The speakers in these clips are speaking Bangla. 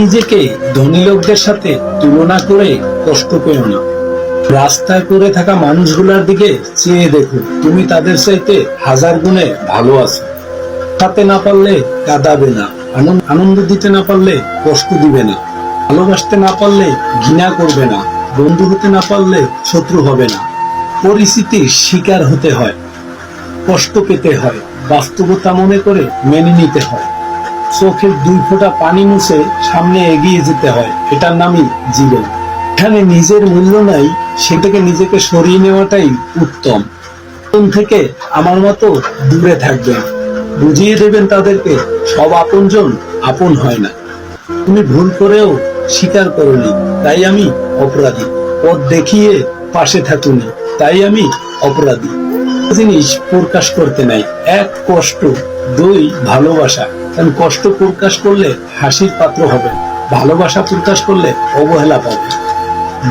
নিজেকে ধনী লোকদের সাথে তুলনা করে কষ্ট পেও না। রাস্তায় পড়ে থাকা মানুষগুলোর দিকে চেয়ে দেখো, তুমি তাদের চাইতে হাজার গুণে ভালো আছো। খাতে না পারলে কাঁদাবে না, আনন্দ- দিতে না পারলে কষ্ট দিবে না, ভালোবাসতে না পারলে ঘৃণা করবে না, বন্ধু হতে না পারলে শত্রু হবে না। পরিস্থিতির শিকার হতে হয়, কষ্ট পেতে হয়, বাস্তবতা মনে করে মেনে নিতে হয়। চোখের দুই ফোঁটা পানি মুছে সামনে এগিয়ে যেতে হয়। এটার নামই জীবন। এখানে নিজের মূল্য নাই, সেটাকে নিজেকে সরিয়ে নেওয়াটাই উত্তম। থেকে আমার মতো দূরে থাকবেন। বুঝিয়ে দেবেন তাদেরকে, সব আপনজন আপন হয় না। তুমি ভুল করেও স্বীকার করনি, তাই আমি অপরাধী। পথ দেখিয়ে পাশে থাকুনি, তাই আমি অপরাধী। জিনিস প্রকাশ করতে নাই। এক কষ্ট, দুই ভালোবাসা। কারণ কষ্ট প্রকাশ করলে হাসির পাত্র হবে, ভালোবাসা প্রকাশ করলে অবহেলা পাবে।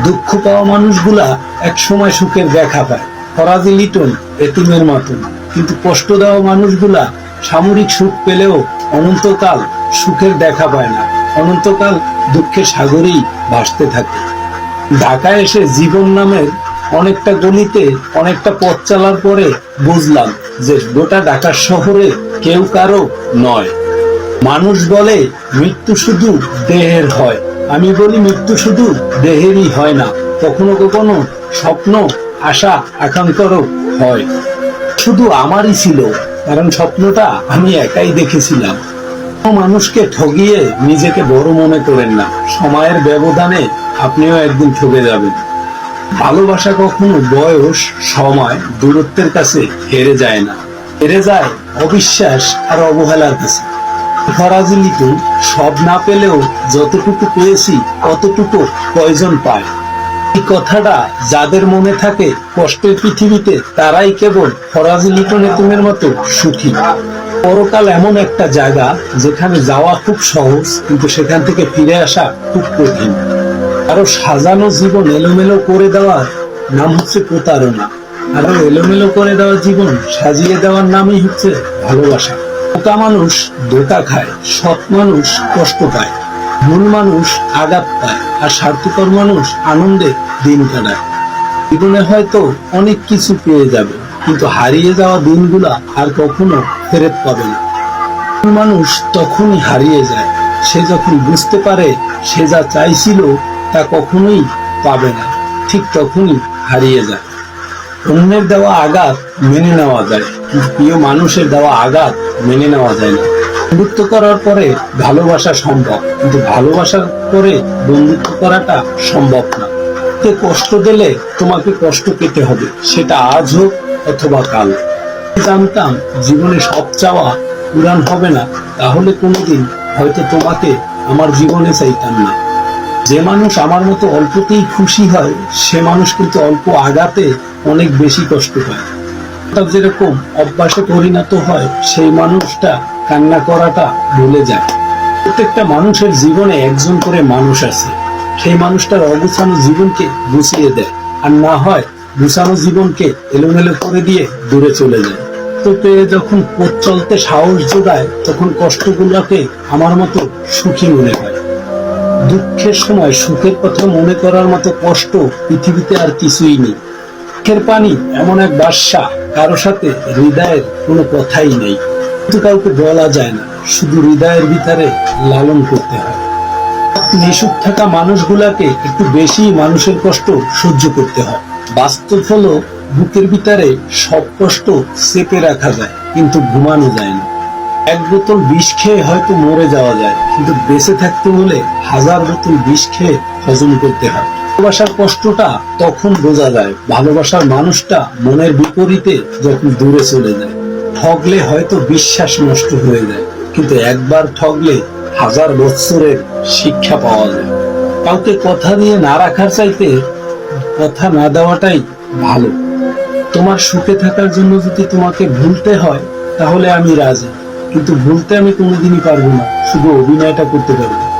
দুঃখ পাওয়া মানুষগুলা এক সময় সুখের দেখা পায়। ফরাজি লিটন এতিমের মতন। কিন্তু কষ্ট দেওয়া মানুষগুলা সামরিক সুখ পেলেও অনন্তকাল সুখের দেখা পায় না। অনন্তকাল দুঃখের সাগরেই ভাসতে থাকে। ঢাকায় এসে জীবন নামের অনেকটা গলিতে অনেকটা পথ চালার পরে বুঝলাম যে গোটা ঢাকা শহরে কেউ কারও নয়। মানুষ বলে মৃত্যু শুধু দেহের হয়। আমি বলি মৃত্যু শুধু দেহেরই হয় না, কখনো কখনো স্বপ্ন, আশা, আকাঙ্ক্ষারও হয়। শুধু আমারই ছিল, কারণ স্বপ্নটা আমি একাই দেখেছিলাম। মানুষকে ঠগিয়ে নিজেকে বড় মনে করেন না। সময়ের ব্যবধানে আপনিও একদিন ঠকে যাবেন। ভালোবাসা কখনো বয়স, সময়, দূরত্বের কাছে হেরে যায় না। হেরে যায় অবিশ্বাস আর অবহেলার কাছে। ফরাজি লিটন সব না পেলেও যতটুকু পেয়েছি অতটুকু প্রয়োজন পায়। এই কথাটা যাদের মনে থাকে, কষ্টের পৃথিবীতে তারাই কেবল ফরাজি লিটন এতিমের মতো সুখী। পরকাল এমন একটা জায়গা যেখানে যাওয়া খুব সহজ, কিন্তু সেখান থেকে ফিরে আসা খুব কঠিন। আরও সাজানো জীবন এলোমেলো করে দেওয়ার নাম হচ্ছে প্রতারণা। আরও এলোমেলো করে দেওয়া জীবন সাজিয়ে দেওয়ার নামই হচ্ছে ভালোবাসা। বোকা মানুষ ধোকা খায়, সৎ মানুষ কষ্ট পায় ভুল মানুষ আঘাত পায়, আর স্বার্থপর মানুষ আনন্দে দিন কাটায়। জীবনে হয়তো অনেক কিছু পেয়ে যাবে, কিন্তু হারিয়ে যাওয়া দিনগুলা আর কখনো ফেরত পাবে না। ভুল মানুষ তখনই হারিয়ে যায়, সে যখন বুঝতে পারে সে যা চাইছিল তা কখনোই পাবে না, ঠিক তখনই হারিয়ে যায়। অন্যের দেওয়া আঘাত মেনে নেওয়া যায়। প্রিয় মানুষের দেওয়া আঘাত মেনে নেওয়া যায় না। বন্ধুত্ব করার পরে ভালোবাসা সম্ভব, কিন্তু ভালোবাসার পরে বন্ধুত্ব করাটা সম্ভব না। কে কষ্ট দিলে তোমাকে কষ্ট পেতে হবে, সেটা আজ হোক অথবা কাল। জানতাম জীবনে সব চাওয়া পূরণ হবে না, তাহলে কোনোদিন হয়তো তোমাকে আমার জীবনে চাইতাম না। যে মানুষ আমার মতো অল্পতেই খুশি হয়, সে মানুষ কিন্তু অল্প আঘাতে অনেক বেশি কষ্ট পায়। অর্থাৎ যেরকম অভ্যাসে পরিণত হয়, সেই মানুষটা কান্না করাটা ভুলে যায়। প্রত্যেকটা মানুষের জীবনে একজন করে মানুষ আছে। সেই মানুষটার অগুছানো জীবনকে গুছিয়ে দেয় আর না হয় গুছানো জীবনকে এলোমেলো করে দিয়ে দূরে চলে যায়। তো পেয়ে যখন পথ চলতে সাহস যোগায়, তখন কষ্টগুলোকে আমার মতো সুখী মনে হয়। দুঃখের সময় সুখের কথা মনে করার মতো কষ্ট পৃথিবীতে আর কিছুই নেই। দুঃখের পানি এমন এক বাসা কারও সাথে হৃদয়ের কোনো কথাই নেই। কিন্তু কাউকে বলা যায় না, শুধু হৃদয়ের ভিতরে লালন করতে হয়। নিশুক থাকা মানুষগুলাকে একটু বেশি মানুষের কষ্ট সহ্য করতে হয়। বাস্তব হলো, বুকের ভিতরে সব কষ্ট চেপে রাখা যায়, কিন্তু ঘুমানো যায় না। এক বোতল বিষ খেয়ে হয়তো মরে যাওয়া যায়, কিন্তু বেঁচে থাকতে হলে হাজার বোতল বিষ খেয়ে হজম করতে হয়। ভালোবাসার কষ্টটা তখন বোঝা যায়। ভালোবাসার মানুষটা মনের বিপরীতে যখন দূরে চলে যায়। ঠগলে হয়তো বিশ্বাস নষ্ট হয়ে যায়, কিন্তু একবার ঠগলে হাজার বৎসরের শিক্ষা পাওয়া যায়। কাউকে কথা দিয়ে না রাখার চাইতে কথা না দেওয়াটাই ভালো। তোমার সুখে থাকার জন্য যদি তোমাকে ভুলতে হয়, তাহলে আমি রাজি। কিন্তু ভুলতে আমি কোনোদিনই পারব না। শুধু অভিনয়টা করতে পারব।